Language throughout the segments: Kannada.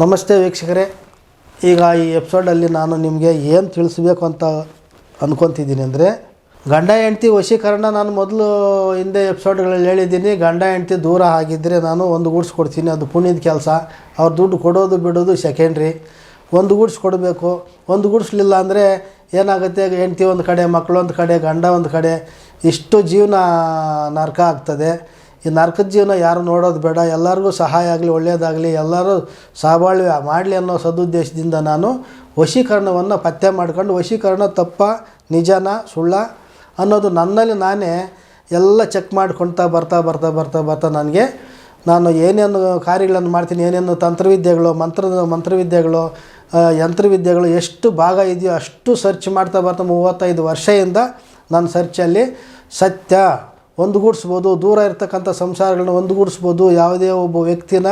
ನಮಸ್ತೆ ವೀಕ್ಷಕರೇ. ಈಗ ಈ ಎಪಿಸೋಡಲ್ಲಿ ನಾನು ನಿಮಗೆ ಏನು ತಿಳಿಸ್ಬೇಕು ಅಂತ ಅಂದ್ಕೊತಿದ್ದೀನಿ ಅಂದರೆ, ಗಂಡ ಹೆಂಡ್ತಿ ವಶೀಕರಣ ನಾನು ಮೊದಲು ಹಿಂದೆ ಎಪಿಸೋಡ್ಗಳಲ್ಲಿ ಹೇಳಿದ್ದೀನಿ. ಗಂಡ ಹೆಂಡ್ತಿ ದೂರ ಆಗಿದ್ದರೆ ನಾನು ಒಂದು ಗೂಡ್ಸ್ ಕೊಡ್ತೀನಿ. ಅದು ಪುಣ್ಯದ ಕೆಲಸ. ಅವ್ರು ದುಡ್ಡು ಕೊಡೋದು ಬಿಡೋದು ಸೆಕೆಂಡ್ರಿ ಒಂದು ಗೂಡ್ಸ್ ಕೊಡಬೇಕು. ಒಂದು ಗೂಡ್ಸ್ಲಿಲ್ಲ ಅಂದರೆ ಏನಾಗುತ್ತೆ? ಹೆಂಡ್ತಿ ಒಂದು ಕಡೆ ಮಕ್ಕಳು ಒಂದು ಕಡೆ, ಗಂಡ ಒಂದು ಕಡೆ. ಇಷ್ಟು ಜೀವನ ನರಕ ಆಗ್ತದೆ. ಈ ನರಕದ ಜೀವನ ಯಾರು ನೋಡೋದು ಬೇಡ, ಎಲ್ಲರಿಗೂ ಸಹಾಯ ಆಗಲಿ ಒಳ್ಳೆಯದಾಗಲಿ ಎಲ್ಲರೂ ಸಹಬಾಳ್ವೆ ಮಾಡಲಿ ಅನ್ನೋ ಸದುದ್ದೇಶದಿಂದ ನಾನು ವಶೀಕರಣವನ್ನು ಪತ್ತೆ ಮಾಡ್ಕೊಂಡು, ವಶೀಕರಣ ತಪ್ಪ, ನಿಜನ, ಸುಳ್ಳ ಅನ್ನೋದು ನನ್ನಲ್ಲಿ ನಾನೇ ಎಲ್ಲ ಚೆಕ್ ಮಾಡ್ಕೊಳ್ತಾ ಬರ್ತಾ ಬರ್ತಾ ಬರ್ತಾ ಬರ್ತಾ ನನಗೆ ನಾನು ಏನೇನು ಕಾರ್ಯಗಳನ್ನು ಮಾಡ್ತೀನಿ, ಏನೇನು ತಂತ್ರವಿದ್ಯೆಗಳು ಮಂತ್ರದ ಮಂತ್ರವಿದ್ಯೆಗಳು ಯಂತ್ರವಿದ್ಯೆಗಳು ಎಷ್ಟು ಭಾಗ ಇದೆಯೋ ಅಷ್ಟು ಸರ್ಚ್ ಮಾಡ್ತಾ ಬರ್ತಾ ಮೂವತ್ತೈದು ವರ್ಷದಿಂದ ನನ್ನ ಸರ್ಚಲ್ಲಿ ಸತ್ಯ ಒಂದುಗೂಡಿಸ್ಬೋದು, ದೂರ ಇರತಕ್ಕಂಥ ಸಂಸಾರಗಳನ್ನ ಒಂದುಗೂಡಿಸ್ಬೋದು, ಯಾವುದೇ ಒಬ್ಬ ವ್ಯಕ್ತಿನ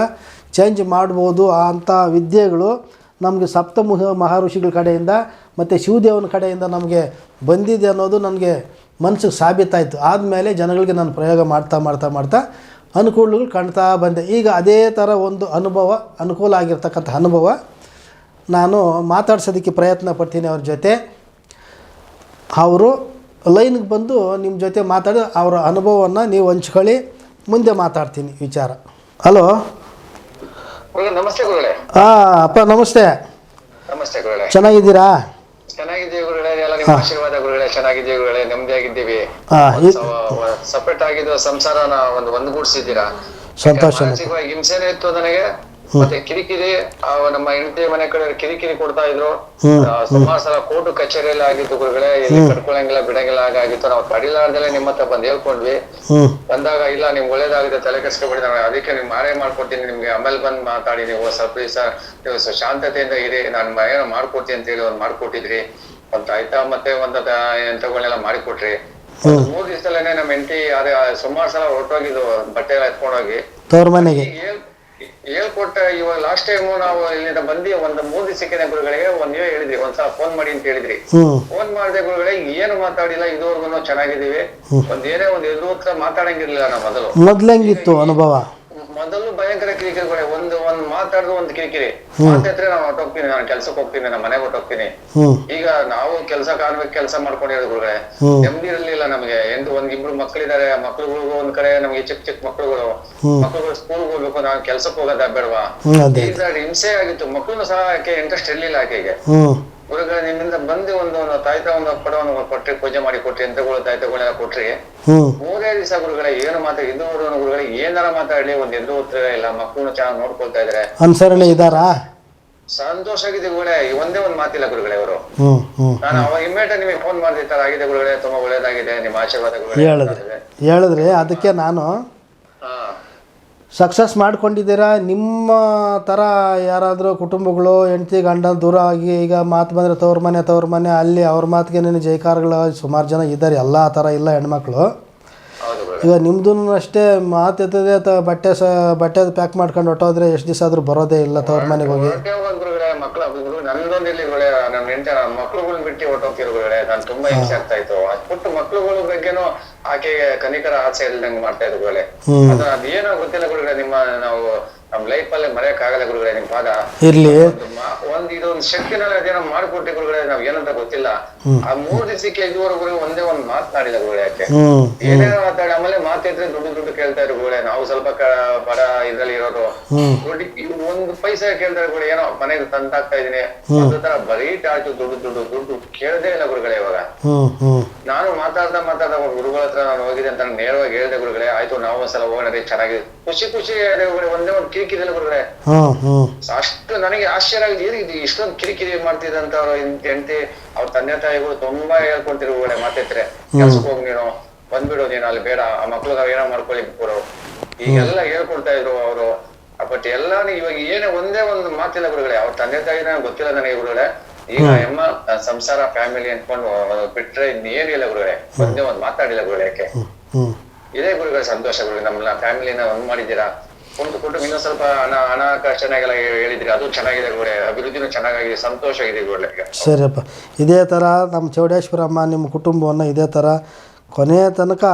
ಚೇಂಜ್ ಮಾಡ್ಬೋದು ಅಂಥ ವಿದ್ಯೆಗಳು ನಮಗೆ ಸಪ್ತಮುಹ ಮಹರ್ಷಿಗಳ ಕಡೆಯಿಂದ ಮತ್ತು ಶಿವದೇವನ ಕಡೆಯಿಂದ ನಮಗೆ ಬಂದಿದೆ ಅನ್ನೋದು ನನಗೆ ಮನಸ್ಸಿಗೆ ಸಾಬೀತಾಯಿತು. ಆದಮೇಲೆ ಜನಗಳಿಗೆ ನಾನು ಪ್ರಯೋಗ ಮಾಡ್ತಾ ಮಾಡ್ತಾ ಮಾಡ್ತಾ ಅನುಕೂಲಗಳು ಕಾಣ್ತಾ ಬಂದೆ. ಈಗ ಅದೇ ಥರ ಒಂದು ಅನುಭವ, ಅನುಕೂಲ ಆಗಿರ್ತಕ್ಕಂಥ ಅನುಭವ ನಾನು ಮಾತಾಡ್ಸೋದಕ್ಕೆ ಪ್ರಯತ್ನ ಪಡ್ತೀನಿ ಅವ್ರ ಜೊತೆ. ಅವರು ಲೈನ್ಗೆ ಬಂದು ನಿಮ್ಮ ಜೊತೆ ಮಾತಾಡಿ ಅವರ ಅನುಭವವನ್ನು ನೀವು ಹಂಚ್ಕೊಳ್ಳಿ ಮುಂದೆ ಮಾತಾಡ್ತೀನಿ ವಿಚಾರ. ಹಲೋ? ನಮಸ್ತೆ ಹಾಂ ಅಪ್ಪ ನಮಸ್ತೆ. ನಮಸ್ತೆ ಚೆನ್ನಾಗಿದ್ದೀರಾ? ಆಶೀರ್ವಾದ ಗುರುಗಳೇ ಚೆನ್ನಾಗಿದ್ದೀವಿ ಗುರುಗಳೇ ನೆಮ್ಮದಿ ಆಗಿದ್ದೀವಿ ಸಪರೇಟ್ ಆಗಿದ್ದು ಸಂಸಾರನ ಒಂದು ಒಂದುಗೂಡಿಸಿದ್ದೀರಾ? ಸಂತೋಷ. ಹಿಂಸೆನೇ ಇತ್ತು ನನಗೆ. ಮತ್ತೆ ಕಿರಿಕಿರಿ ನಮ್ಮ ಹೆಂಡತಿ ಮನೆ ಕಡೆ ಕಿರಿಕಿರಿ ಕೊಡ್ತಾ ಇದ್ರು. ಸುಮಾರು ಸಲ ಕೋರ್ಟ್ ಕಚೇರಿಯಲ್ಲಿ ಆಗಿತ್ತು ಗುರುಗಳೇ ಇಲ್ಲಿ ಕಟ್ಕೊಳಂಗಿಲ್ಲ ಬಿಡಂಗಿಲ್ಲ ಹಾಗಾಗಿತ್ತು. ನಾವು ತಡಿಲಾರ್ದಲ್ಲೇ ನಿಮ್ಮ ಹತ್ರ ಬಂದು ಹೇಳ್ಕೊಂಡ್ವಿ. ಬಂದಾಗ ಇಲ್ಲ ನಿಮ್ಗೆ ಒಳ್ಳೇದಾಗುತ್ತೆ ತಲೆ ಕೆಡಿಸ್ಕೊಬೇಡಿ ನಾನು ಅದಕ್ಕೆ ನಿಮ್ ಮಾರೇ ಮಾಡ್ಕೊಡ್ತೀನಿ ನಿಮ್ಗೆ ಆಮೇಲೆ ಬಂದ್ ಮಾತಾಡಿ ನೀವು ಸ್ವಲ್ಪ ದಿವಸ ನೀವು ಶಾಂತತೆಯಿಂದ ಇರಿ ನಾನು ಏನೋ ಮಾಡ್ಕೊಡ್ತೀನಿ ಅಂತ ಹೇಳಿ ಒಂದ್ ಮಾಡ್ಕೊಟ್ಟಿದ್ರಿ. ಒಂದ್ ಆಯ್ತಾ? ಮತ್ತೆ ಒಂದ್ ಎಂತಗಳನ್ನೆಲ್ಲ ಮಾಡಿಕೊಟ್ರಿ. ಮೂರ್ ದಿವಸದಲ್ಲೇನೆ ನಮ್ಮ ಹೆಂಡತಿ ಅದೇ ಸುಮಾರು ಸಲ ಹೊರಟೋಗಿದ್ದು ಬಟ್ಟೆ ಎಲ್ಲ ಎತ್ಕೊಂಡೋಗಿ. ತವ್ರ ಮನೆಗೆ. ಹೇಳ್ಕೊಟ್ಟ ಇವಾಗ ಲಾಸ್ಟ್ ಟೈಮ್ ನಾವು ಇಲ್ಲಿಂದ ಬಂದಿ ಒಂದ್ ಮೂರ್ ಸಿಕ್ಕಿದ ಗುರುಗಳಿಗೆ ಒಂದ್ ನೀವೇ ಹೇಳಿದ್ರಿ ಒಂದ್ಸಲ ಫೋನ್ ಮಾಡಿ ಅಂತ ಹೇಳಿದ್ರಿ. ಫೋನ್ ಮಾಡಿದೆ ಗುರುಗಳೇ ಏನು ಮಾತಾಡಿಲ್ಲ ಇದುವರೆಗೂ ಚೆನ್ನಾಗಿದ್ದೀವಿ. ಒಂದ್ ಏನೇ ಒಂದ್ ಎದುರು ಮಾತಾಡಂಗಿರ್ಲಿಲ್ಲ ನಾವು ಮೊದಲು. ಮೊದ್ಲಂಗಿತ್ತು ಅನುಭವ? ಮೊದಲು ಭಯಂಕರ ಕಿರಿಕಿರಿಗಳೇ ಒಂದು ಒಂದ್ ಮಾತಾಡ್ದು ಒಂದ್ ಕಿರಿಕಿರಿ. ಮಾತಾಡ್ರೆ ನಾನು ಹೊಟ್ಟೋಗ್ತೀನಿ ನಾನು ಕೆಲ್ಸಕ್ಕೆ ಹೋಗ್ತೀನಿ ನಮ್ಮ ಮನೆಗೆ ಹೊಟ್ಟೋಗ್ತೀನಿ ಈಗ ನಾವು ಕೆಲಸ ಕಾಣ್ಬೇಕು ಕೆಲಸ ಮಾಡ್ಕೊಂಡು ಗುರುಗಳೇ. ಹ್ಮ್. ನೆಮ್ಮದಿ ಇರ್ಲಿಲ್ಲ ನಮಗೆ. ಎಂದು ಒಂದ್ ಇಬ್ರು ಮಕ್ಳಿದಾರೆ ಮಕ್ಳುಗಳಿಗೂ ಒಂದ್ ಕಡೆ ನಮ್ಗೆ ಚಿಕ್ಕ ಚಿಕ್ಕ ಮಕ್ಳುಗಳು. ಮಕ್ಳುಗಳು ಸ್ಕೂಲ್ಗೆ ಹೋಗ್ಬೇಕು ನಾನು ಕೆಲ್ಸಕ್ಕೆ ಹೋಗೋದ ಬೇಡವಾ ಹಿಂಸೆ ಆಗಿತ್ತು. ಮಕ್ಳು ಸಹ ಆಕೆ ಇಂಟ್ರೆಸ್ಟ್ ಇರ್ಲಿಲ್ಲ ಆಕೆಗೆ ಗುರುಗಳೇ ನಿಮ್ಮಿಂದ ಬಂದು ಒಂದು ಒಂದು ತಾಯ್ತ ಒಂದು ಪಡವನ್ನು ಕೊಟ್ರಿ ಪೂಜೆ ಮಾಡಿ ಕೊಟ್ರಿ ಎಂತಗಳು ತಾಯ್ತಗಳೆಲ್ಲ ಕೊಟ್ರಿ ಮೂರೇ ದಿವಸ ಗುರುಗಳೇ ಏನು ಮಾತ್ರ ಇನ್ನೂರು ಗುರುಗಳೇ ಏನಾರ ಮಾತಾಡ್ಲಿ ಒಂದ್ ಎಂದೂ ಉತ್ತರ ಇಲ್ಲ ಮಕ್ಕಳನ್ನ ಚೆನ್ನಾಗಿ ನೋಡ್ಕೊಳ್ತಾ ಇದಾರೆ ಅನುಸರಣೆ ಇದಾರಾ ಸಂತೋಷ ಆಗಿದೆ ಗುರುಗಳೇ ಒಂದೇ ಒಂದ್ ಮಾತಿಲ್ಲ ಗುರುಗಳೇ ಅವರು ನಾನು ಅವಾಗ ಇಮ್ಮೇಟ ನಿಮಗೆ ಫೋನ್ ಮಾಡಿದ ತರ ಆಗಿದೆ ಗುರುಗಳೇ ತುಂಬಾ ಒಳ್ಳೇದಾಗಿದೆ ನಿಮ್ಮ ಆಶೀರ್ವಾದ ಹೇಳಿದ್ರೆ ಅದಕ್ಕೆ ನಾನು ಸಕ್ಸಸ್ ಮಾಡ್ಕೊಂಡಿದ್ದೀರಾ? ನಿಮ್ಮ ಥರ ಯಾರಾದರೂ ಕುಟುಂಬಗಳು ಹೆಂಡತಿ ಗಂಡ ದೂರ ಆಗಿ ಈಗ ಮಾತು ಬಂದರೆ ತವ್ರ ಮನೆ ತವ್ರ ಮನೆ ಅಲ್ಲಿ ಅವ್ರ ಮಾತಿಗೆ ನೀನು ಜೈಕಾರಗಳು ಸುಮಾರು ಜನ ಇದ್ದಾರೆ. ಎಲ್ಲ ಆ ಥರ ಇಲ್ಲ ಹೆಣ್ಮಕ್ಳು. ಈಗ ನಿಮ್ಮದು ಅಷ್ಟೇ ಮಾತು ಎತ್ತದೆ ತ ಬಟ್ಟೆ ಸ ಬಟ್ಟೆ ಪ್ಯಾಕ್ ಮಾಡ್ಕೊಂಡು ಹೊಟ್ಟೋದ್ರೆ ಎಷ್ಟು ದಿವಸ ಆದರೂ ಬರೋದೇ ಇಲ್ಲ ತವ್ರ ಮನೆಗೆ ಹೋಗಿ. ಮಕ್ಳ ನಂದೊಂದು ಇಲ್ಲಿ ಒಳ್ಳೆ ನನ್ನ ಹೆಂಡತಿ ನನ್ನ ಮಕ್ಳುಗಳ್ ಬಿಟ್ಟು ಹೊಟ್ಟೋಗ್ತಿರು ಗುರುಗಳೇ ನಾನು ತುಂಬಾ ಹಿಂಸೆ ಆಗ್ತಾ ಇತ್ತು. ಅದ್ ಪುಟ್ಟ ಮಕ್ಳುಗಳ ಬಗ್ಗೆನೂ ಆಕೆಗೆ ಕನಿಕರ ಆಸೆ ಇಲ್ದಂಗ್ ಮಾಡ್ತಾ ಇದ್ರು ಹ್ಮ್. ಅದು ಅದೇನೋ ಗೊತ್ತಿಲ್ಲ ಗುರುಗಳೇ ನಿಮ್ಮ ನಾವು ನಮ್ ಲೈಫ್ ಅಲ್ಲಿ ಮರೆಯಕ್ ಆಗಲ್ಲ ಗುರುಗಳೇ ನಿಮ್ ಪಾದ. ಇರ್ಲಿ. ಒಂದು ಇದೊಂದ್ ಶಕ್ತಿನಲ್ಲಿ ಅದೇನೋ ಮಾಡ್ಕೊಟ್ಟಿ ಗುರುಗಳೇ ನಾವ್ ಏನಂತ ಗೊತ್ತಿಲ್ಲ. ಆ ಮೂರ್ ದಿವಸಕ್ಕೆ ಇದುವರೆಗೂ ಒಂದೇ ಒಂದ್ ಮಾತನಾಡಿಲ್ಲ ಗುರುಗಳೇ ಯಾಕೆ ಹ್ಞೂ ಏನೇನೋ ಮಾತಾಡಿ ಮಾತಿದ್ರೆ ದುಡ್ಡು ದುಡ್ಡು ಕೇಳ್ತಾ ಇರು ಗುಳೆ. ನಾವು ಸ್ವಲ್ಪ ಬಡ ಇದ್ರಲ್ಲಿ ಇರೋದು. ನೋಡಿ ದುಡ್ಡು ಇವ್ರು ಒಂದು ಪೈಸೆ ಕೇಳ್ತಾರೆ ಗುಳೆ. ಏನೋ ಮನೆಗೆ ತಂತಾಗ್ತಾ ಇದೀನಿ ಒಂದು ತರ ಬರೀ ಟಾರ್ಚು ದುಡ್ಡು ದುಡ್ಡು ದುಡ್ಡು ಕೇಳದೇ ಇಲ್ಲ ಗುರುಗಳೇ ಇವಾಗ. ನಾನು ಮಾತಾಡ್ತಾ ಮಾತಾಡ್ತಾ ಗುರುಗಳ ಹತ್ರ ನಾನು ಹೋಗಿದೆ ಅಂತ ನೇರವಾಗಿ ಹೇಳ್ದೆ ಗುರುಗಳೇ ಆಯ್ತು ನಾವು ಒಂದ್ಸಲ ಹೋಗೋಣ ಚೆನ್ನಾಗಿ. ಚೆನ್ನಾಗಿದೆ ಖುಷಿ ಖುಷಿ ಒಂದೇ ಒಂದು ಕಿರಿಕಿರಿ ಗುರುಗಳೇ. ಅಷ್ಟು ನನಗೆ ಆಶ್ಚರ್ಯ ಆಗಿದೆ. ಇದು ಇಷ್ಟೊಂದು ಕಿರಿಕಿರಿ ಮಾಡ್ತಿದ್ದಂತ ಅವ್ರ ಹೆಂಡತಿ ಅವ್ರ ತಂದೆ ತಾಯಿಗಳು ತುಂಬಾ ಹೇಳ್ಕೊಂತಿರು ಗುರುಗಳೇ ಮಾತೈತ್ರೆ ಕೆಲ್ಸಕ್ಕೆ ಹೋಗಿ ನೀನು. ಬಂದ್ಬಿಡು ನೀನು ಅಲ್ಲಿ ಬೇಡ ಆ ಮಕ್ಳು ನಾವ್ ಏನೋ ಮಾಡ್ಕೊಳ್ಳಿ ಬಿಟ್ಬಿಡು ಈಗೆಲ್ಲ ಹೇಳ್ಕೊಡ್ತಾ ಇದ್ರು ಅವರು. ಬಟ್ ಎಲ್ಲಾನು ಇವಾಗ ಏನೇ ಒಂದೇ ಒಂದು ಮಾತಿಲ್ಲ ಗುರುಗಳೇ ಅವ್ರ ತಂದೆ ತಾಯಿ ನನಗೆ ಗೊತ್ತಿಲ್ಲ ನನಗೆ ಗುರುಗಳೇ. ಈಗ ಎಮ್ಮ ಸಂಸಾರ ಫ್ಯಾಮಿಲಿ ಅನ್ಕೊಂಡು ಬಿಟ್ರೆ ಇನ್ನೇನಿಲ್ಲ ಗುರುಗಳೇ. ಒಂದೇ ಒಂದ್ ಮಾತಾಡಿಲ್ಲ ಗುರುಗಳೇ ಯಾಕೆ? ಇದೇ ಗುರುಗಳ ಸಂತೋಷ ಗುರುಗಳೇ ನಮ್ಮ ಫ್ಯಾಮಿಲಿನ ಒಂದ್ ಮಾಡಿದ್ದೀರಾ? ಕುಂಟು ಕುಟುಂಬ ಇನ್ನೊಂದು ಸ್ವಲ್ಪ ಹಣ ಹಣ ಚೆನ್ನಾಗೆಲ್ಲ ಹೇಳಿದ್ರಿ ಅದು ಚೆನ್ನಾಗಿದೆ ಗುರುಗಳೇ ಅಭಿವೃದ್ಧಿನೂ ಚೆನ್ನಾಗಿದೆ ಸಂತೋಷ ಇದೆ ಗುರುಗಳೇ ಸರಿಯಪ್ಪ. ಇದೇ ತರ ನಮ್ಮ ಚೌಡೇಶ್ವರಮ್ಮ ನಿಮ್ಮ ಕುಟುಂಬವನ್ನ ಇದೇ ಥರ ಕೊನೆಯ ತನಕ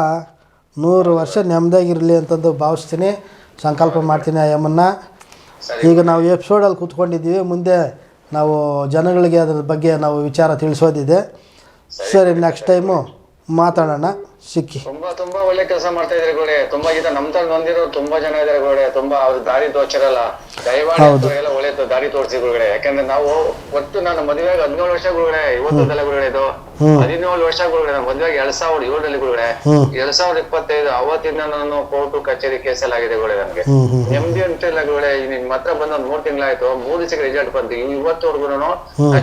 ನೂರು ವರ್ಷ ನೆಮ್ಮದಿಯಾಗಿರಲಿ ಅಂತಂದು ಭಾವಿಸ್ತೀನಿ. ಸಂಕಲ್ಪ ಮಾಡ್ತೀನಿ ಆ ಯಮ್ಮನ್ನ ಈಗ ನಾವು ಎಪಿಸೋಡಲ್ಲಿ ಕೂತ್ಕೊಂಡಿದ್ದೀವಿ. ಮುಂದೆ ನಾವು ಜನಗಳಿಗೆ ಅದ್ರ ಬಗ್ಗೆ ನಾವು ವಿಚಾರ ತಿಳಿಸೋದಿದೆ. ಸರಿ. ನೆಕ್ಸ್ಟ್ ಟೈಮು ಮಾತಾಡೋಣ. ಸಿಕ್ಕಿ. ತುಂಬಾ ತುಂಬಾ ಒಳ್ಳೆ ಕೆಲಸ ಮಾಡ್ತಾ ಇದ್ರೆ ಗೋಡೆ. ತುಂಬಾ ಜನ ನಮ್ ತರ ನೊಂದಿರೋ ತುಂಬಾ ಜನ ಇದಾರೆ ಗೋಡೆ. ತುಂಬಾ ಅವ್ರ ದಾರಿ ತೋಚರಲ್ಲ ದಯಮಾಡಿ ಎಲ್ಲ ಒಳ್ಳೆ ದಾರಿ ತೋರಿಸಿ ಗುರುಗಡೆ ಯಾಕಂದ್ರೆ ನಾವು ಒಟ್ಟು ನಾನು ಮದುವೆಗೆ ಹದಿನೇಳು ವರ್ಷ ಗುರುಗಡೆ ಇವತ್ತೊಂದಲ್ಲ ಗುರುಗಡೆ ಇದು. ಹದಿನೇಳು ವರ್ಷ ಗುರುಗಡೆ ನಾನು ಮದುವೆಗೆ ಎರಡ್ ಸಾವಿರದ ಏಳರಲ್ಲಿ ಗುರುಗಡೆ. ಎರಡ್ ಸಾವಿರದ ಇಪ್ಪತ್ತೈದು ಅವತ್ತಿಂದ ನಾನು ಕೋರ್ಟ್ ಕಚೇರಿ ಕೇಸಲಾಗಿದೆ ಗೋಡೆ ನನಗೆ. ಹ್ಞೂ ಹ್ಞೂ ನೆಮ್ಮದಿ ಅಂತ ಇಲ್ಲ ಗುರುಗಡೆ ನಿನ್ ಮಾತ್ರ ಬಂದ ಒಂದ್ ಮೂರ್ ತಿಂಗಳಾಯ್ತು. ಮೂರ್ ದಿವಸಕ್ಕೆ ರಿಸಲ್ಟ್ ಬಂತು. ಇವತ್ತವರೆಗೂ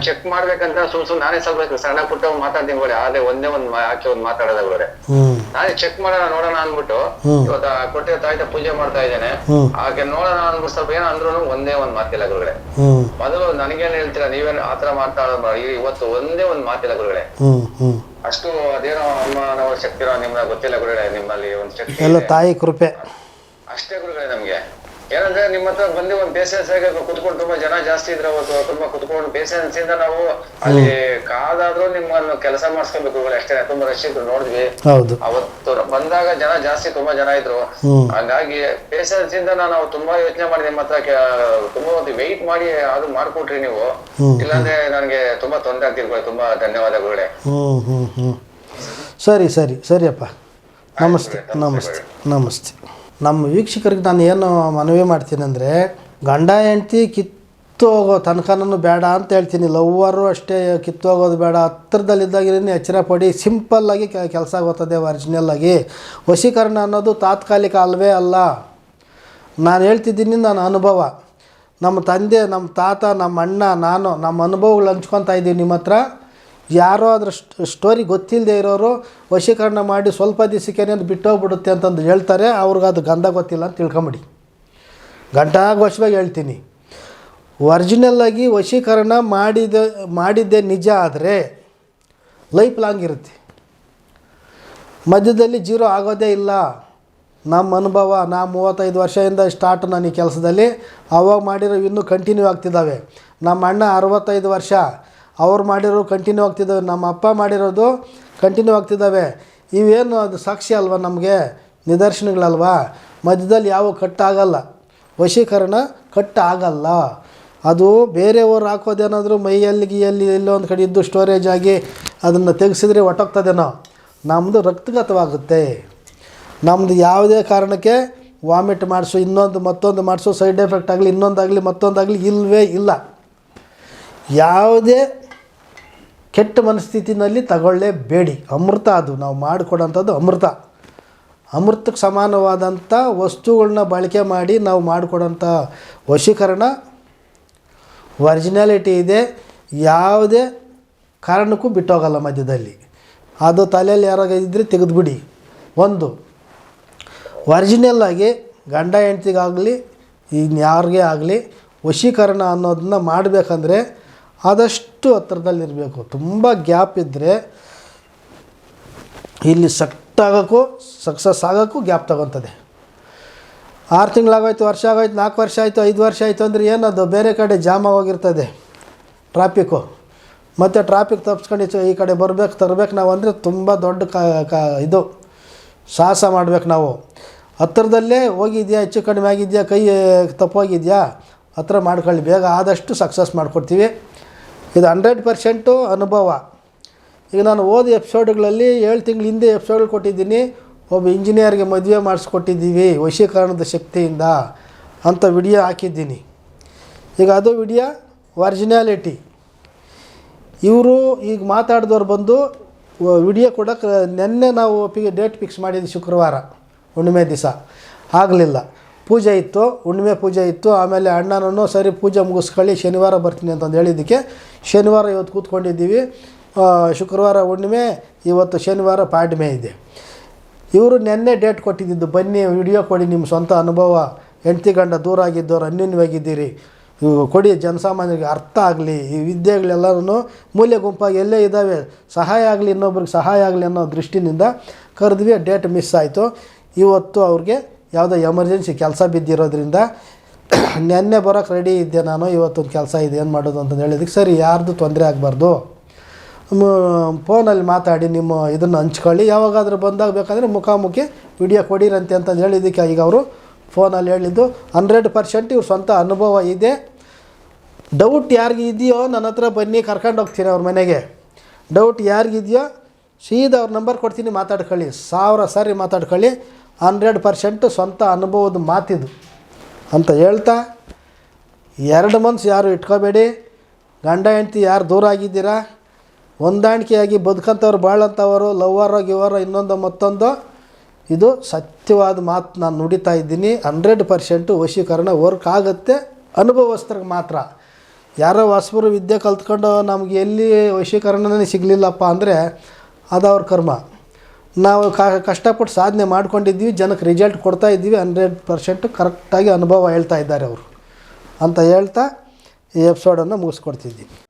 ಚೆಕ್ ಮಾಡ್ಬೇಕಂತ ಸುಮ್ ಸುಮ್ ನಾನೇ ಸ್ವಲ್ಪ ಸಣ್ಣ ಪುಟ್ಟ ಮಾತಾಡ್ತೀನಿ ಗೋಡೆ. ಆದ್ರೆ ಒಂದೇ ಒಂದ್ ಆಚೆ ಒಂದ್ ಮಾತಾಡೋದ ಗೋಡೆ. ಹ್ಞೂ ನಾನೇ ಚೆಕ್ ಮಾಡೋಣ ನೋಡೋಣ ಅನ್ಬಿಟ್ಟು. ಇವತ್ತ ಕೊಟ್ಟಿರೋ ತಾಯಿತ ಪೂಜೆ ಮಾಡ್ತಾ ಇದ್ದೇನೆ. ಹಾಗೆ ನೋಡೋಣ ಅನ್ಬಿಟ್ಟು ಸ್ವಲ್ಪ ಏನೋ ಅಂದ್ರೂ ಒಂದೇ ಒಂದ್ ಮಾತಿಲ್ಲ ಗುರುಗಳೇ. ಮೊದಲು ನನಗೇನ್ ಹೇಳ್ತೀರಾ ನೀವೇನ್ ಆತರ ಮಾಡ್ತಾ ಇವತ್ತು ಒಂದೇ ಒಂದ್ ಮಾತಿಲ್ಲ ಗುರುಗಳೇ. ಅಷ್ಟು ಅದೇನೋ ಅಮ್ಮನವ್ರ ಶಕ್ತಿರೋ ನಿಮ್ಗೆ ಗೊತ್ತಿಲ್ಲ ಗುರುಗಳೇ ನಿಮ್ಮಲ್ಲಿ ಒಂದ್ ಶಕ್ತಿ ತಾಯಿ ಕೃಪೆ. ಅಷ್ಟೇ ಗುರುಗಳೇ ನಮ್ಗೆ. ಏನಂದ್ರೆ ನಿಮ್ಮ ಹತ್ರ ಬಂದು ಒಂದ್ ಪೇಷನ್ಸ್ ಆಗಿ ಕುತ್ಕೊಂಡು ತುಂಬಾ ಜನ ಜಾಸ್ತಿ ಇದ್ರೆ ಅವತ್ತು ತುಂಬಾ ಕುತ್ಕೊಂಡು ಪೇಷನ್ಸ್ ಇಂದ ನಾವು ಅಲ್ಲಿ ಕಾದಾದ್ರೂ ನಿಮ್ಮನ್ನು ಕೆಲಸ ಮಾಡ್ಸ್ಕೊಬೇಕು ಅಷ್ಟೇ. ತುಂಬಾ ರಶ್ ಇದ್ರು ನೋಡಿದ್ವಿ. ಅವತ್ತು ಬಂದಾಗ ಜನ ಜಾಸ್ತಿ ತುಂಬಾ ಜನ ಇದ್ರು. ಹಂಗಾಗಿ ಪೇಷನ್ಸ್ ಇಂದ ನಾವು ತುಂಬಾ ಯೋಚನೆ ಮಾಡಿ ನಿಮ್ಮ ಹತ್ರ ತುಂಬಾ ಒಂದು ವೆಯ್ಟ್ ಮಾಡಿ ಅದು ಮಾಡ್ಕೊಟ್ರಿ ನೀವು. ಇಲ್ಲಾಂದ್ರೆ ನನಗೆ ತುಂಬಾ ತೊಂದರೆ ಆಗ್ತಿರ್ಬೋದು. ತುಂಬಾ ಧನ್ಯವಾದಗಳು. ಸರಿ ಸರಿ. ಸರಿಯಪ್ಪ. ನಮಸ್ತೆ. ನಮಸ್ತೆ ನಮಸ್ತೆ. ನಮ್ಮ ವೀಕ್ಷಕರಿಗೆ ನಾನು ಏನು ಮನವಿ ಮಾಡ್ತೀನಿ ಅಂದರೆ, ಗಂಡ ಹೆಂಡ್ತಿ ಕಿತ್ತು ಹೋಗೋ ತನಕನೂ ಬೇಡ ಅಂತ ಹೇಳ್ತೀನಿ. ಲವ್ವರು ಅಷ್ಟೇ ಕಿತ್ತು ಹೋಗೋದು ಬೇಡ. ಹತ್ತಿರದಲ್ಲಿದ್ದಾಗಿನೇ ಎಚ್ಚರ ಪಡಿ. ಸಿಂಪಲ್ಲಾಗಿ ಕೆಲಸ ಆಗುತ್ತದೆ ಒರಿಜಿನಲ್ಲಾಗಿ ವಶೀಕರಣ ಅನ್ನೋದು ತಾತ್ಕಾಲಿಕ ಅಲ್ವೇ ಅಲ್ಲ. ನಾನು ಹೇಳ್ತಿದ್ದೀನಿ ನನ್ನ ಅನುಭವ. ನಮ್ಮ ತಂದೆ, ನಮ್ಮ ತಾತ, ನಮ್ಮ ಅಣ್ಣ, ನಾನು ನಮ್ಮ ಅನುಭವಗಳು ಹಂಚ್ಕೊತಾ ಇದ್ದೀನಿ ನಿಮ್ಮ ಹತ್ರ. ಯಾರೋ ಅದರ ಸ್ಟೋರಿ ಗೊತ್ತಿಲ್ಲದೆ ಇರೋರು ವಶೀಕರಣ ಮಾಡಿ ಸ್ವಲ್ಪ ದಿವಸಕ್ಕೇನೆ ಅಂತ ಬಿಟ್ಟೋಗ್ಬಿಡುತ್ತೆ ಅಂತಂದು ಹೇಳ್ತಾರೆ, ಅವ್ರಿಗೆ ಅದು ಗಂಧ ಗೊತ್ತಿಲ್ಲ ಅಂತ ತಿಳ್ಕೊಂಬಿಡಿ. ಗಂಟಾಘೋಷವಾಗಿ ಹೇಳ್ತೀನಿ. ಒರಿಜಿನಲ್ಲಾಗಿ ವಶೀಕರಣ ಮಾಡಿದ, ಮಾಡಿದ್ದೇ ನಿಜ ಆದರೆ ಲೈಫ್ ಲಾಂಗ್ ಇರುತ್ತೆ. ಮಧ್ಯದಲ್ಲಿ ಜೀರೋ ಆಗೋದೇ ಇಲ್ಲ. ನಮ್ಮ ಅನುಭವ, ನಾ ಮೂವತ್ತೈದು ವರ್ಷದಿಂದ ಸ್ಟಾರ್ಟ್ ನಾನು ಈ ಕೆಲಸದಲ್ಲಿ, ಅವಾಗ ಮಾಡಿರೋ ಇನ್ನೂ ಕಂಟಿನ್ಯೂ ಆಗ್ತಿದ್ದಾವೆ ನಮ್ಮ ಅಣ್ಣ ಅರವತ್ತೈದು ವರ್ಷ ಅವ್ರು ಮಾಡಿರೋ ಕಂಟಿನ್ಯೂ ಆಗ್ತಿದ್ದಾವೆ, ನಮ್ಮ ಅಪ್ಪ ಮಾಡಿರೋದು ಕಂಟಿನ್ಯೂ ಆಗ್ತಿದ್ದಾವೆ. ಇವೇನು ಅದು ಸಾಕ್ಷಿ ಅಲ್ವಾ ನಮಗೆ? ನಿದರ್ಶನಗಳಲ್ವಾ? ಮಧ್ಯದಲ್ಲಿ ಯಾವ ಕಟ್ಟಾಗಲ್ಲ. ವಶೀಕರಣ ಕಟ್ ಆಗಲ್ಲ ಅದು ಬೇರೆಯವರು ಹಾಕೋದೇನಾದರೂ ಮೈಯಲ್ಲಿ ಗಿಯಲ್ಲಿ ಎಲ್ಲೋ ಒಂದು ಕಡೆ ಇದ್ದು ಸ್ಟೋರೇಜ್ ಆಗಿ ಅದನ್ನು ತೆಗೆಸಿದ್ರೆ ಒಟ್ಟೋಗ್ತದೇನೋ? ನಮ್ಮದು ರಕ್ತಗತವಾಗುತ್ತೆ. ನಮ್ಮದು ಯಾವುದೇ ಕಾರಣಕ್ಕೆ ವಾಮಿಟ್ ಮಾಡಿಸು, ಇನ್ನೊಂದು ಮತ್ತೊಂದು ಮಾಡಿಸು ಸೈಡ್ ಎಫೆಕ್ಟ್ ಆಗಲಿ, ಇನ್ನೊಂದಾಗಲಿ, ಮತ್ತೊಂದಾಗಲಿ ಇಲ್ಲವೇ ಇಲ್ಲ. ಯಾವುದೇ ಕೆಟ್ಟ ಮನಸ್ಥಿತಿನಲ್ಲಿ ತಗೊಳ್ಳೇಬೇಡಿ. ಅಮೃತ ಅದು. ನಾವು ಮಾಡಿಕೊಡೋಂಥದ್ದು ಅಮೃತ. ಅಮೃತಕ್ಕೆ ಸಮಾನವಾದಂಥ ವಸ್ತುಗಳನ್ನ ಬಳಕೆ ಮಾಡಿ ನಾವು ಮಾಡಿಕೊಡೋಂಥ ವಶೀಕರಣ ಒರಿಜಿನಾಲಿಟಿ ಇದೆ. ಯಾವುದೇ ಕಾರಣಕ್ಕೂ ಬಿಟ್ಟೋಗಲ್ಲ ಮಧ್ಯದಲ್ಲಿ. ಅದು ತಲೆಯಲ್ಲಿ ಯಾರಾಗ ಇದ್ದರೆ ತೆಗೆದುಬಿಡಿ. ಒಂದು ಒರಿಜಿನಲ್ ಆಗಿ ಗಂಡ ಹೆಂಡ್ತಿಗಾಗಲಿ, ಇನ್ಯಾರಿಗೆ ಆಗಲಿ ವಶೀಕರಣ ಅನ್ನೋದನ್ನ ಮಾಡಬೇಕಂದ್ರೆ ಆದಷ್ಟು ಹತ್ರದಲ್ಲಿರಬೇಕು. ತುಂಬ ಗ್ಯಾಪ್ ಇದ್ದರೆ ಇಲ್ಲಿ ಸಕ್ಟ್ ಆಗೋಕ್ಕೂ ಸಕ್ಸಸ್ ಆಗೋಕ್ಕೂ ಗ್ಯಾಪ್ ತಗೊತದೆ. ಆರು ತಿಂಗಳಾಗೋಯ್ತು, ವರ್ಷ ಆಗೋಯ್ತು, ನಾಲ್ಕು ವರ್ಷ ಆಯಿತು, ಐದು ವರ್ಷ ಆಯಿತು ಅಂದರೆ ಏನದು? ಬೇರೆ ಕಡೆ ಜಾಮ್ ಆಗೋಗಿರ್ತದೆ ಟ್ರಾಫಿಕ್ಕು ಮತ್ತು ಟ್ರಾಫಿಕ್ ತಪ್ಪಿಸ್ಕೊಂಡು ಈ ಕಡೆ ಬರಬೇಕು, ತರಬೇಕು ನಾವು ಅಂದರೆ ತುಂಬ ದೊಡ್ಡ ಕ, ಇದು. ಸಾಹಸ ಮಾಡ್ಬೇಕು ನಾವು. ಹತ್ರದಲ್ಲೇ ಹೋಗಿದ್ಯಾ, ಹೆಚ್ಚು ಕಡಿಮೆ ಆಗಿದೆಯಾ, ಕೈ, ತಪ್ಪೋಗಿದೆಯಾ? ಹತ್ರ ಮಾಡ್ಕೊಳ್ಳಿ, ಬೇಗ ಆದಷ್ಟು ಸಕ್ಸಸ್ ಮಾಡಿಕೊಡ್ತೀವಿ. ಇದು ಹಂಡ್ರೆಡ್ ಪರ್ಸೆಂಟು ಅನುಭವ. ಈಗ ನಾನು ಓದಿ ಎಪಿಸೋಡ್ಗಳಲ್ಲಿ ಏಳು ತಿಂಗಳ ಹಿಂದೆ ಎಪಿಸೋಡ್ಗಳು ಕೊಟ್ಟಿದ್ದೀನಿ. ಒಬ್ಬ ಇಂಜಿನಿಯರ್ಗೆ ಮದುವೆ ಮಾಡಿಸ್ಕೊಟ್ಟಿದ್ದೀವಿ ವಶೀಕರಣದ ಶಕ್ತಿಯಿಂದ ಅಂತ ವಿಡಿಯೋ ಹಾಕಿದ್ದೀನಿ. ಈಗ ಅದು ವಿಡಿಯೋ ಒರಿಜಿನಾಲಿಟಿ. ಇವರು ಈಗ ಮಾತಾಡಿದವ್ರು ಬಂದು ವಿಡಿಯೋ ಕೂಡ ನಿನ್ನೆ ನಾವು ಒಪ್ಪಿಗೆ ಡೇಟ್ ಫಿಕ್ಸ್ ಮಾಡಿದ್ವಿ ಶುಕ್ರವಾರ, ಹುಣ್ಣಿಮೆ ದಿವಸ. ಆಗಲಿಲ್ಲ. ಪೂಜೆ ಇತ್ತು, ಹುಣ್ಣಿಮೆ ಪೂಜೆ ಇತ್ತು, ಆಮೇಲೆ ಅಣ್ಣನನ್ನು ಸರಿ ಪೂಜೆ ಮುಗಿಸ್ಕೊಳ್ಳಿ, ಶನಿವಾರ ಬರ್ತೀನಿ ಅಂತಂದು ಹೇಳಿದ್ದಕ್ಕೆ ಶನಿವಾರ ಇವತ್ತು ಕೂತ್ಕೊಂಡಿದ್ದೀವಿ. ಶುಕ್ರವಾರ ಹುಣ್ಣಿಮೆ, ಇವತ್ತು ಶನಿವಾರ ಪಾಡ್ಮೆ ಇದೆ. ಇವರು ನಿನ್ನೆ ಡೇಟ್ ಕೊಟ್ಟಿದ್ದು, ಬನ್ನಿ ವಿಡಿಯೋ ಕೊಡಿ ನಿಮ್ಮ ಸ್ವಂತ ಅನುಭವ. ಹೆಂಡತಿ ಗಂಡ ದೂರ ಆಗಿದ್ದವ್ರು ಅನ್ಯೋನ್ಯವಾಗಿದ್ದೀರಿ. ಕೊಡಿ ಜನಸಾಮಾನ್ಯರಿಗೆ ಅರ್ಥ ಆಗಲಿ, ಈ ವಿದ್ಯೆಗಳೆಲ್ಲರೂ ಮೂಲ್ಯ ಗುಂಪಾಗಿ ಎಲ್ಲೇ ಇದ್ದಾವೆ, ಸಹಾಯ ಆಗಲಿ ಇನ್ನೊಬ್ರಿಗೆ ಸಹಾಯ ಆಗಲಿ ಅನ್ನೋ ದೃಷ್ಟಿನಿಂದ ಕರೆದ್ವಿ, ಡೇಟ್ ಮಿಸ್ ಆಯಿತು. ಇವತ್ತು ಅವ್ರಿಗೆ ಯಾವುದೋ ಎಮರ್ಜೆನ್ಸಿ ಕೆಲಸ ಬಿದ್ದಿರೋದ್ರಿಂದ ನೆನ್ನೆ ಬರೋಕ್ಕೆ ರೆಡಿ ಇದ್ದೆ ನಾನು, ಇವತ್ತೊಂದು ಕೆಲಸ ಇದೆ, ಏನು ಮಾಡೋದು ಅಂತಂದು ಹೇಳಿದಕ್ಕೆ ಸರಿ, ಯಾರ್ದು ತೊಂದರೆ ಆಗಬಾರ್ದು. ಫೋನಲ್ಲಿ ಮಾತಾಡಿ ನಿಮ್ಮ ಇದನ್ನು ಹಂಚ್ಕೊಳ್ಳಿ. ಯಾವಾಗಾದರೂ ಬಂದಾಗ ಬೇಕಾದರೆ ಮುಖಾಮುಖಿ ವಿಡಿಯೋ ಕೊಡಿರಂತೆ ಅಂತಂದು ಹೇಳಿದ್ದಕ್ಕೆ ಈಗ ಅವರು ಫೋನಲ್ಲಿ ಹೇಳಿದ್ದು. ಹಂಡ್ರೆಡ್ ಪರ್ಸೆಂಟ್ ಇವ್ರ ಸ್ವಂತ ಅನುಭವ ಇದೆ. ಡೌಟ್ ಯಾರಿಗಿದೆಯೋ ನನ್ನ ಹತ್ರ ಬನ್ನಿ, ಕರ್ಕೊಂಡು ಹೋಗ್ತೀನಿ ಅವ್ರ ಮನೆಗೆ. ಡೌಟ್ ಯಾರಿಗಿದೆಯೋ ಸೀದಾ ಅವ್ರ ನಂಬರ್ ಕೊಡ್ತೀನಿ, ಮಾತಾಡ್ಕೊಳ್ಳಿ. ಸಾವಿರ ಸಾರಿ ಮಾತಾಡ್ಕೊಳ್ಳಿ. ಹಂಡ್ರೆಡ್ ಪರ್ಸೆಂಟ್ ಸ್ವಂತ ಅನುಭವದ ಮಾತಿದು ಅಂತ ಹೇಳ್ತಾ, ಎರಡು ಮನ್ಸು ಯಾರು ಇಟ್ಕೋಬೇಡಿ, ಗಂಡ ಹೆಂಡ್ತಿ ಯಾರು ದೂರ ಆಗಿದ್ದೀರಾ? ಹೊಂದಾಣಿಕೆಯಾಗಿ ಬದುಕಂಥವ್ರು ಬಾಳಂಥವರು ಲವ್ವರೋ ಗಿವರೋ ಇನ್ನೊಂದು ಮತ್ತೊಂದು, ಇದು ಸತ್ಯವಾದ ಮಾತು ನಾನು ನುಡಿತಾ ಇದ್ದೀನಿ. ಹಂಡ್ರೆಡ್ ಪರ್ಸೆಂಟು ವಶೀಕರಣ ವರ್ಕ್ ಆಗುತ್ತೆ ಅನುಭವಸ್ಥರಿಗೆ ಮಾತ್ರ. ಯಾರೋ ಹೊಸಬರು ವಿದ್ಯೆ ಕಲ್ತ್ಕೊಂಡು ನಮಗೆ ಎಲ್ಲಿ ವಶೀಕರಣನೇ ಸಿಗಲಿಲ್ಲಪ್ಪ ಅಂದರೆ ಅದು ಅವ್ರ ಕರ್ಮ. ನಾವು ಕಷ್ಟಪಟ್ಟು ಸಾಧನೆ ಮಾಡ್ಕೊಂಡಿದ್ದೀವಿ, ಜನಕ್ಕೆ ರಿಸಲ್ಟ್ ಕೊಡ್ತಾ ಇದ್ದೀವಿ, ಹಂಡ್ರೆಡ್ ಪರ್ಸೆಂಟ್ ಕರೆಕ್ಟಾಗಿ ಅನುಭವ ಹೇಳ್ತಾ ಇದ್ದಾರೆ ಅವರು. ಅಂತ ಹೇಳ್ತಾ ಈ ಎಪಿಸೋಡನ್ನು ಮುಗಿಸ್ಕೊಡ್ತಿದ್ದೀನಿ.